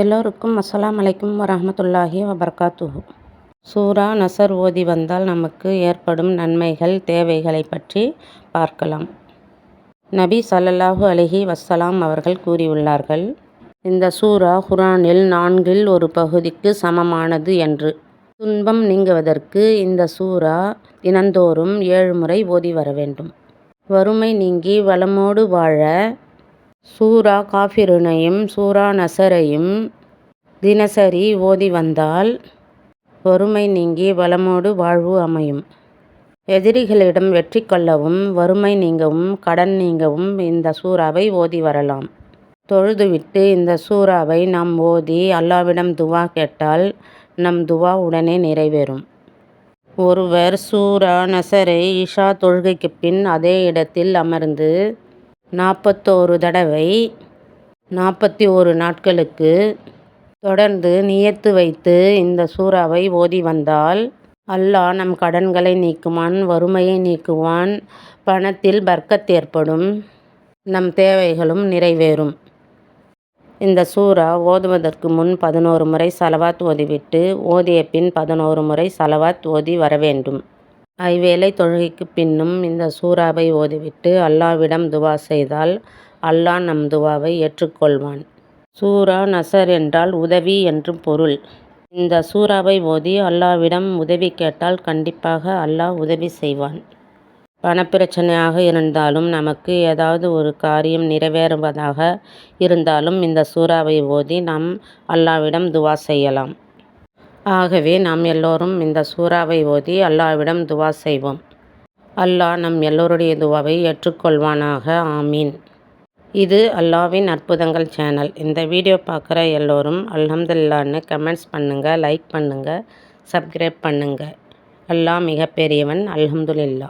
எல்லோருக்கும் அஸ்ஸலாம் அலைக்கும் வரமத்துல்லாஹி வபர்காத்துஹு. சூரா நசர் ஓதி வந்தால் நமக்கு ஏற்படும் நன்மைகள் தேவைகளை பற்றி பார்க்கலாம். நபி சல்லல்லாஹு அலஹி வஸ்ஸலாம் அவர்கள் கூறியுள்ளார்கள் இந்த சூரா குரானில் நான்கில் ஒரு பகுதிக்கு சமமானது என்று. துன்பம் நீங்குவதற்கு இந்த சூரா தினந்தோறும் ஏழு முறை ஓதி வர வேண்டும். வறுமை நீங்கி வளமோடு வாழ சூரா காஃபிருனையும் சூரா நசரையும் தினசரி ஓதி வந்தால் வறுமை நீங்கி வளமோடு வாழ்வு அமையும். எதிரிகளிடம் வெற்றி கொள்ளவும் வறுமை நீங்கவும் கடன் நீங்கவும் இந்த சூறாவை ஓதி வரலாம். தொழுதுவிட்டு இந்த சூறாவை நாம் ஓதி அல்லாவிடம் துவா கேட்டால் நம் துவா உடனே நிறைவேறும். ஒருவர் சூரா நசரை இஷா தொழுகைக்கு பின் அதே இடத்தில் அமர்ந்து நாற்பத்தோரு தடவை நாற்பத்தி ஓரு நாட்களுக்கு தொடர்ந்து நியத்து வைத்து இந்த சூறாவை ஓதி வந்தால் அல்லாஹ் நம் கடன்களை நீக்குவான் வறுமையை நீக்குவான் பணத்தில் பர்க்கத் ஏற்படும் நம் தேவைகளும் நிறைவேறும். இந்த சூறா ஓதுவதற்கு முன் பதினோரு முறை சலவாத் ஓதிவிட்டு ஓதிய பின் பதினோரு முறை சலவாத் ஓதி வர வேண்டும் ஐவேளை தொழுகைக்கு பின்னும் இந்த சூறாவை ஓதிவிட்டு அல்லாவிடம் துவா செய்தால் அல்லாஹ் நம் துவாவை ஏற்றுக்கொள்வான். சூரா நசர் என்றால் உதவி என்று பொருள். இந்த சூறாவை ஓதி அல்லாவிடம் உதவி கேட்டால் கண்டிப்பாக அல்லாஹ் உதவி செய்வான். பணப்பிரச்சனையாக இருந்தாலும் நமக்கு ஏதாவது ஒரு காரியம் நிறைவேறுவதாக இருந்தாலும் இந்த சூறாவை ஓதி நாம் அல்லாவிடம் துவா செய்யலாம். ஆகவே நாம் எல்லோரும் இந்த சூறாவை ஓதி அல்லாவிடம் துவா செய்வோம். அல்லாஹ் நம் எல்லோருடைய துவாவை ஏற்றுக்கொள்வானாக. ஆமீன். இது அல்லாவின் அற்புதங்கள் சேனல். இந்த வீடியோ பார்க்குற எல்லோரும் அல்ஹம்துல்லான்னு கமெண்ட்ஸ் பண்ணுங்கள் லைக் பண்ணுங்கள் சப்ஸ்கிரைப் பண்ணுங்கள் அல்லாஹ் மிகப்பெரியவன் அல்ஹம்துலில்லா